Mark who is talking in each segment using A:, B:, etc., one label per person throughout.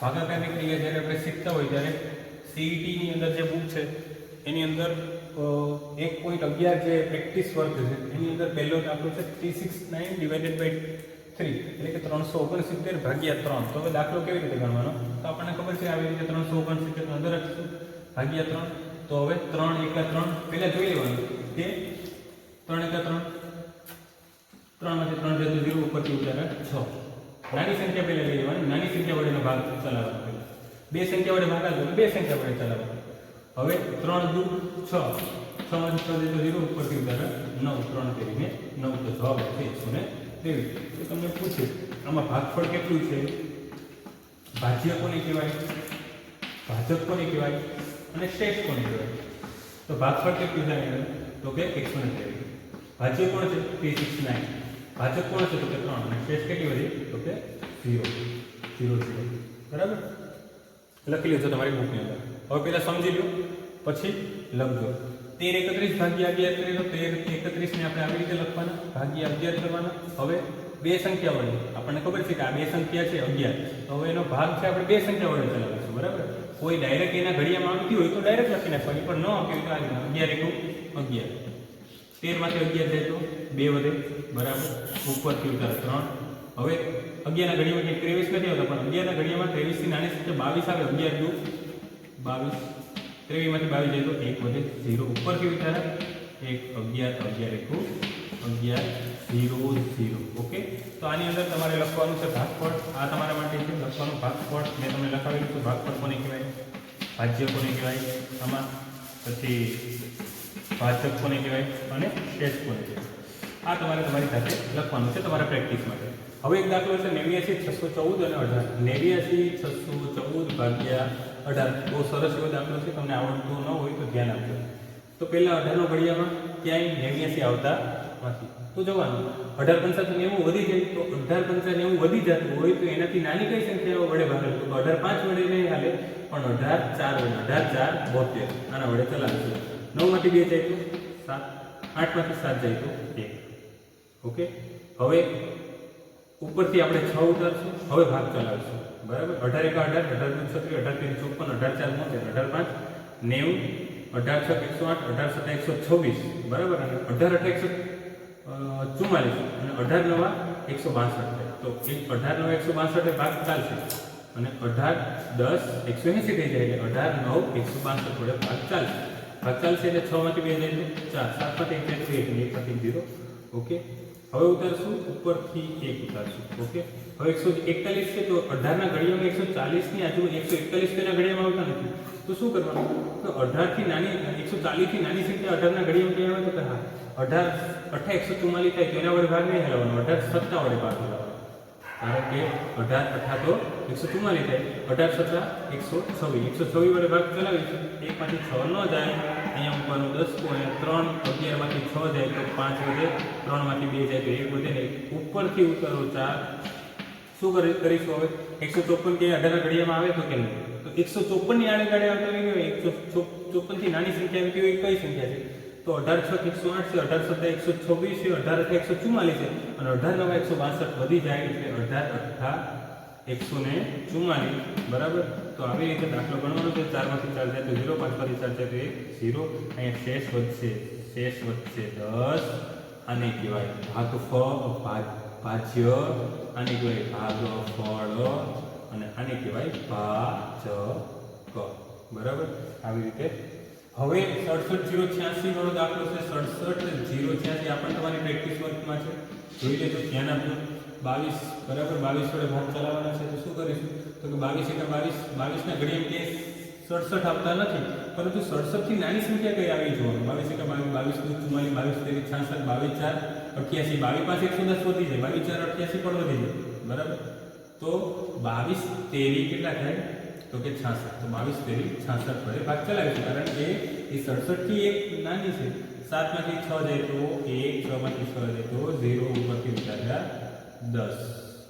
A: ભાગાકારની ક્રિયા જ્યારે આપણે શીખતા હોય ત્યારે સીઈટીની અંદર જે બુક છે, એની અંદર એક પોઈન્ટ અગિયાર જે પ્રેક્ટિસ વર્ગ છે, એની અંદર પહેલો દાખલો છે three six nine divided by three એટલે કે ત્રણસો ઓગણસિત્તેર ભાગ્યા ત્રણ. તો હવે દાખલો કેવી રીતે ગણવાનો? તો આપણને ખબર છે આવી રીતે ત્રણસો ઓગણસિત્તેર અંદર રાખીશું ભાગ્યા ત્રણ. તો હવે ત્રણ એકા ત્રણ પહેલાં જોઈ લેવાનું કે ત્રણ એકા ત્રણ. ત્રણમાંથી ત્રણ જતું ઝીરો ઉપરથી ઉતારે છ. નાની સંખ્યા પહેલા લઈ લેવાની નાની સંખ્યા વડેનો ભાગ ચલાવવાનો બે સંખ્યા વડે ભાગાતો તો બે સંખ્યા વડે ચલાવવાનો હવે ત્રણ દુ છ. છ છ જાય તો ઝીરો, ઉપરથી ઉદાહરણ નવ. ત્રણ કરીને નવ તો જવાબ છે એકસો ને ત્રેવીસ તો તમને પૂછે, આમાં ભાગફળ કેટલું છે? ભાજ્ય કોને કહેવાય? ભાજક કોને કહેવાય? અને શ્રેષ્ઠ કોને કહેવાય? તો ભાગફળ કેટલું થાય? તો કે એકસો ને ત્રેવીસ ભાજ્ય કોણ છે? તે સિક્સ નાઇન ભાજક કોણ છે? તો કે ત્રણ. અને શેષ કેટલી વધી તો કે ઝીરો ઝીરો ઝીરો બરાબર? લખી લેજો તમારી બુકની અંદર. હવે પહેલાં સમજી લો પછી લખજો. તેર એકત્રીસ ભાગ્યા અગિયાર કરી લો તેર એકત્રીસને આપણે આવી રીતે લખવાના. ભાગ્યા અગિયાર કરવાના. હવે બે સંખ્યા વડે આપણને ખબર છે કે આ બે સંખ્યા છે અગિયાર. તો હવે એનો ભાગ છે આપણે બે સંખ્યા વડે ચલાવીશું. બરાબર? કોઈ ડાયરેક્ટ એના ઘડિયામાં આવતી હોય તો ડાયરેક્ટ લખી નાખવાની. પણ ન આપી હોય તો આ અગિયાર એકું અગિયાર. તેરમાંથી અગિયાર જાય તો બે વધે બરાબર ઉપરથી ઉતાર, ત્રણ. હવે અગિયારના ઘડીમાં કે ત્રેવીસ નથી આવતા પણ અગિયારના ઘડીમાં ત્રેવીસથી નાની સંખ્યા બાવીસ આવે, અગિયાર દુ, બાવીસ. ત્રેવીસમાંથી બાવીસ જાય તો એક વધે ઝીરો. ઉપરથી ઉતારે, એક, અગિયાર અગિયાર એક, અગિયાર, ઝીરો ઝીરો. ઓકે? તો આની અંદર તમારે લખવાનું છે ભાગફળ. આ તમારા માટે છે લખવાનું ભાગફળ. મેં તમને લખાવેલું છે ભાગફળ કોને કહેવાય? ભાજ્ય કોને કહેવાય? આમાં પછી ભાજક કોને કહેવાય અને શેષ કોને કહેવાય? આ તમારે તમારી સાથે લખવાનું છે તમારા પ્રેક્ટિસ માટે. હવે એક દાખલો છે નેવ્યાસી છસો ચૌદ અને અઢાર. નેવ્યાસી છસો ચૌદ ભાગ્યા અઢાર. બહુ સરસ એવો દાખલો છે, તમને આવડતું ન હોય તો ધ્યાન આપજો. તો પહેલાં અઢારનો ઘડિયામાં ક્યાંય નેવ્યાસી આવતા નથી. તો જવાનું. અઢાર પંચાસી નેવું વધી જાય. તો અઢાર પંચાસી નેવું વધી જતું હોય તો એનાથી નાની કઈ સંખ્યાઓ વડે ભાગેલું? તો અઢાર પાંચ વડે નહીં હાલે, પણ અઢાર ચાર વડે. અઢાર ચાર બોતેર. આના વડે ચલાવીશું. નવમાંથી બે જાય તો સાત, આઠમાંથી સાત જાય તો એક. ઓકે? હવે ઉપરથી આપણે છ ઉતારશું, હવે ભાગ ચલાવીશું. બરાબર? અઢાર એક અઢાર અઢાર દુ છત્રીસ અઢાર ત્રણ ચોપન, અઢાર ચાર મોતેર અઢાર પાંચ, નેવું, અઢાર છ એકસો આઠ, અઢાર સત્તા એકસો છવ્વીસ. બરાબર? અને અઢાર અઠા એકસો ચુમ્માલીસ. અને અઢાર નવા એકસો બાસઠ તો એક અઢાર નવા એકસો બાસઠ ભાગ ચાલશે. અને અઢાર દસ એકસો એંસી થઈ જાય એટલે અઢાર નવ એકસો બાસઠ વડે ભાગ ચાલશે. ચાલશે એટલે છમાંથી માંથી બે જાય તો ચાર સાતમાંથી એક તો એક એકમાંથી ઝીરો, ઓકે? હવે ઉતારશું, ઉપરથી એક ઉતારશું, ઓકે? હવે એકસો એકતાલીસ છે, તો અઢારના ઘડિયામાં એકસો ચાલીસની આજુ એકસો એકતાલીસ તેના ઘડિયામાં આવતા નથી. તો શું કરવાનું? તો અઢારથી નાની, એકસો ચાલીસથી નાની સંખ્યા અઢારના ઘડિયામાં આવે? તો હા, અઢાર, અઠા એકસો ચુમ્માલીસ થાય, તો વડે ભાગ નહીં હલાવવાનો, અઢાર સત્તા વડે ભાગ હલાવવાનો. કારણ કે અઢાર અઠા તો એકસો ચુમ્માલીસ થાય. અઢાર સત્તા એકસો છવ્વીસ. એકસો છવ્વીસ વડે ભાગ ચલાવીશું એકમાંથી છ ન જાય. અહીંયા મૂકવાનું દસ અહીંયા ત્રણ. અગિયારમાંથી છ જાય તો પાંચ વધે. ત્રણમાંથી બે જાય તો એક વધે ને ઉપરથી ઉતારો ચાર. શું કરી કરીશું હવે? એકસો ચોપન કે અઢાર ઘડિયામાં આવે તો કે નહીં? તો એકસો ચોપનની આડે ગાડે આવતા હોય એકસો ચોપનથી નાની સંખ્યા આવતી હોય એ કઈ સંખ્યા છે? તો અઢાર છ એકસો આઠ છે અઢાર સત્તા એકસો છવ્વીસ છે, અઢાર અઠા એકસો ચુમ્માલીસ છે અને અઢાર નવા એકસો બાસઠ વધી જાય એટલે અઢાર અઢાર એકસો ને ચુમ્માલીસ બરાબર? તો આવી રીતે દાખલો ગણવાનો છે. ચારમાંથી ચાર જાય તો ઝીરો, પાંચમાંથી ચાર જાય તો એક અહીંયા શેષ વધશે. શેષ વધશે દસ. આને કહેવાય ભાગફળ, ભાગ, ભાજ્ય. આને કહેવાય ભાગફળ. અને આને કહેવાય ભાજક બરાબર? આવી રીતે હવે સડસઠ જીરો છ્યાસી વાળો દાખલો છે. સડસઠ જીરો છ્યાસી આપણે તમારી પ્રેક્ટિસ વર્કમાં છે. જોઈ લેજો ધ્યાન આપજો. બાવીસ, બરાબર બાવીસ વડે ભાગ ચલાવવાના છે તો શું કરીશું? તો કે બાવીસ એકા બાવીસ, બાવીસના ઘડિયા કે સડસઠ આપતા નથી. પરંતુ સડસઠથી નાની સંખ્યા કઈ આવી જોવાનું? બાવીસ એકા બાવીસ બાવીસ દુ ચુમ્માલીસ બાવીસ તેરી છાસઠ, બાવીસ ચાર, અઠ્યાસી. બાવીસ પાસે એકસો દસ વધી જાય. બાવીસ ચાર, અઠ્યાસી પણ વધી જાય. બરાબર? તો બાવીસ તેરી કેટલા થાય? તો કે છાસઠ તો બાવીસ તેરી છાસઠ વડે ભાગ ચલાવીશું કારણ કે એ સડસઠથી એક નાની છે સાતમાંથી છ જાય તો એક છમાંથી છ જાય તો ઝીરો ઉપરથી ઉતાર્યા દસ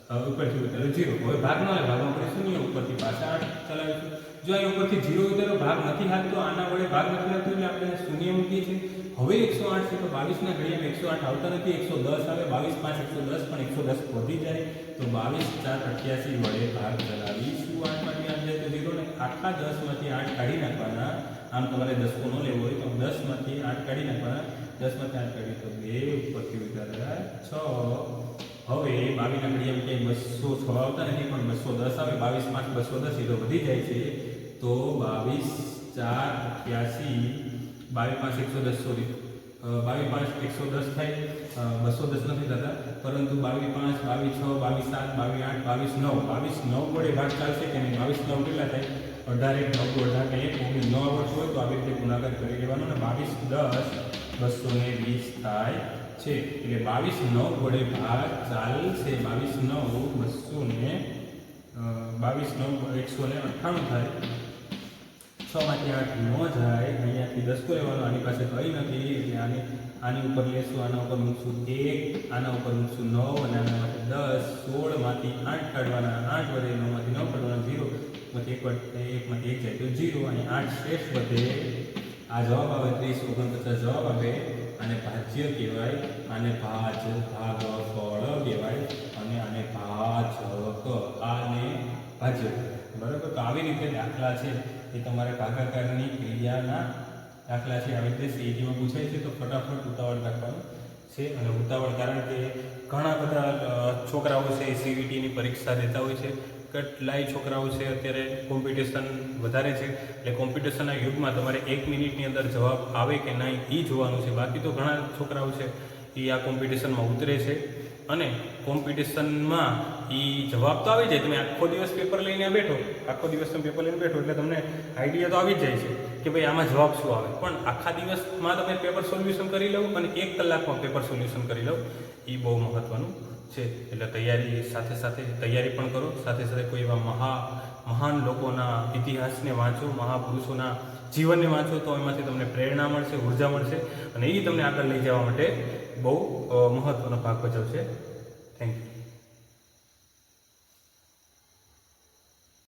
A: હવે ઉપરથી ઉતાર્યો ઝીરો હવે ભાગ ન લે ભાગમાં આપણે શૂન્ય ઉપરથી પાછા આઠ ચલાવીશું જો અહીં ઉપરથી ઝીરો ઉતારો ભાગ નથી હાલતો આના વડે ભાગ નથી લાગતો એટલે આપણે શૂન્ય મૂકીએ છીએ હવે એકસો આઠ છે તો બાવીસના ઘડિયામાં એકસો આઠ આવતા નથી એકસો દસ આવે બાવીસ પાંચ એકસો દસ પણ એકસો દસ વધી જાય તો બાવીસ ચાર અઠ્યાસી વડે ભાગ ચલાવીશું આઠમાંથી આખા દસમાંથી આઠ કાઢી નાખવાના. આમ તમારે દસકો ન લેવો હોય તો દસમાંથી આઠ કાઢી નાખવાના. દસમાંથી આઠ કાઢી તો બે ઉપરથી વધારે છ. હવે બાવીના ઘડિયામાં ક્યાંય બસો છ આવતા નથી, પણ બસો દસ આવે. બાવીસ પાંચ બસો દસ એ તો વધી જાય છે. તો બાવીસ ચાર અઠ્યાસી બાવીસ પાંચ એકસો દસ સોરી બાવીસ પાંચ એકસો દસ થાય. બસો દસ નથી થતા. પરંતુ બાવીસ પાંચ, બાવીસ છ, બાવીસ સાત, બાવીસ આઠ, બાવીસ નવ. બાવીસ નવ વડે ભાગ ચાલશે કે નહીં? બાવીસ નવ કેટલા થાય? અઢાર એક નવ અઢાર ને એક ઓગણીસ નવ વર્ષ હોય તો આવી રીતે ગુણાકાર કરી લેવાનો અને બાવીસ, દસ બસો ને વીસ થાય છે. એટલે બાવીસ, નવ વડે ભાગ ચાલશે. બાવીસ, નવ બસો ને બાવીસ, નવ, એકસો ને અઠ્ઠાણું થાય. છ માંથી આઠ ન જાય, અહીંયાથી દસકો લેવાનો આની પાસે કંઈ નથી, એટલે આની આની ઉપર લેશું, આના ઉપર મૂકશું એક, આના ઉપર મૂકશું નવ, અને આના માટે દસ, સોળમાંથી આઠ કાઢવાના, આઠ વધે, નવમાંથી નવ કાઢવાના, ઝીરો. માંથી એક એકમાંથી એક જાય. તો ઝીરો અને આઠ શેષ વધે. આ જવાબ આવે ત્રીસ, ઓગણપચાસ જવાબ આવે આને ભાજ્ય કહેવાય, આને ભાજ, ભાગ, ફળ કહેવાય, અને આને ભાજક, આને ભાજ્ય બરાબર? તો આવી રીતે દાખલા છે. એ તમારે ભાગાકારની ક્રિયાના દાખલા છે. આવી રીતે સીઈટીમાં પૂછાય છે, તો ફટાફટ ઉતાવળ રાખવાનું છે. અને ઉતાવળ કારણ કે ઘણા બધા છોકરાઓ છે એ સીવીટીની પરીક્ષા દેતા હોય છે. કેટલાય છોકરાઓ છે, અત્યારે કોમ્પિટિશન વધારે છે. એટલે કોમ્પિટિશનના યુગમાં તમારે એક મિનિટની અંદર જવાબ આવે કે નહીં, એ જોવાનું છે. બાકી તો ઘણા છોકરાઓ છે, એ આ કોમ્પિટિશનમાં ઉતરે છે. અને કોમ્પિટિશનમાં એ જવાબ તો આવી જાય. તમે આખો દિવસ પેપર લઈને બેઠો, આખો દિવસ તમે પેપર લઈને બેઠો એટલે તમને આઈડિયા તો આવી જ જાય છે કે ભાઈ આમાં જવાબ શું આવે. પણ આખા દિવસમાં તમે પેપર સોલ્યુશન કરી લઉં અને એક કલાકમાં પેપર સોલ્યુશન કરી લો એ બહુ મહત્ત્વનું છે. એટલે તૈયારી સાથે સાથે તૈયારી પણ કરો. સાથે સાથે કોઈ એવા મહા, મહાન લોકોના ઇતિહાસને વાંચો, મહાપુરુષોના જીવનને વાંચો, તો એમાંથી તમને પ્રેરણા મળશે, ઊર્જા મળશે અને એ તમને આગળ લઈ જવા માટે બહુ મહત્ત્વનો ભાગ ભજવશે. Thank you